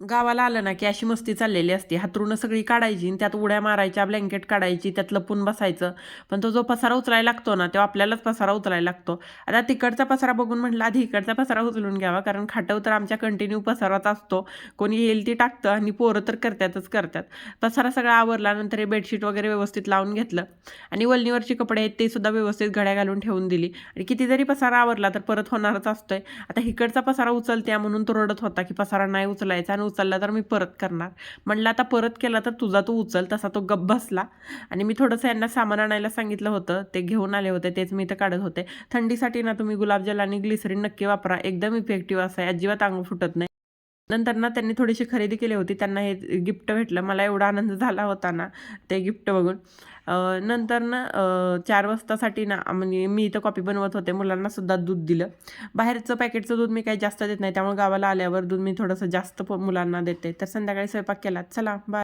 गावाला आलं ना की अशी मस्ती चाललेली असते. हातरून सगळी काढायची आणि त्यात उड्या मारायच्या ब्लँकेट काढायची त्यात लपून बसायचं. पण तो जो पसारा उचलायला लागतो ना तो आपल्यालाच पसारा उचलायला लागतो. आता तिकडचा पसारा बघून म्हटलं आधी इकडचा पसारा उचलून घ्यावा कारण खाटव तर आमच्या कंटिन्यू पसाराच असतो. कोणी येईल ती टाकतं आणि पोरं तर करतातच करतात पसारा सगळा आवरला नंतर हे बेडशीट वगैरे व्यवस्थित लावून घेतलं. आणि वल्लीवरची कपडे आहेत ते सुद्धा व्यवस्थित घड्या घालून ठेवून दिली. आणि किती जरी पसारा आवरला तर परत होणारच असतोय. आता इकडचा पसारा उचलत्या म्हणून तो रडत होता की पसारा नाही उचलायचा आणि उचलला तर मी परत करणार. म्हणलं आता परत केला तर तुझा तू उचल. तसा तो गप्प बसला. आणि मी थोडंसं यांना सामान आणायला सांगितलं होतं. ते घेऊन आले होते. तेच मी इथं काढत होते. थंडीसाठी ना तुम्ही गुलाबजल आणि ग्लिसरीन नक्की वापरा. एकदम इफेक्टिव्ह असं आहे. अजिबात अंग फुटत नाही. नंतर ना त्यांनी थोडीशी खरेदी केली होती. त्यांना हे गिफ्ट भेटलं. मला एवढा आनंद झाला होता ना ते गिफ्ट बघून. नंतर ना चार वाजतासाठी ना म्हणजे मी इथं कॉपी बनवत होते. मुलांना सुद्धा दूध दिलं. बाहेरचं पॅकेटचं दूध मी काही जास्त देत नाही. त्यामुळे गावाला आल्यावर दूध मी थोडंसं जास्त प- मुलांना देते. तर संध्याकाळी स्वयंपाक केला. चला बाय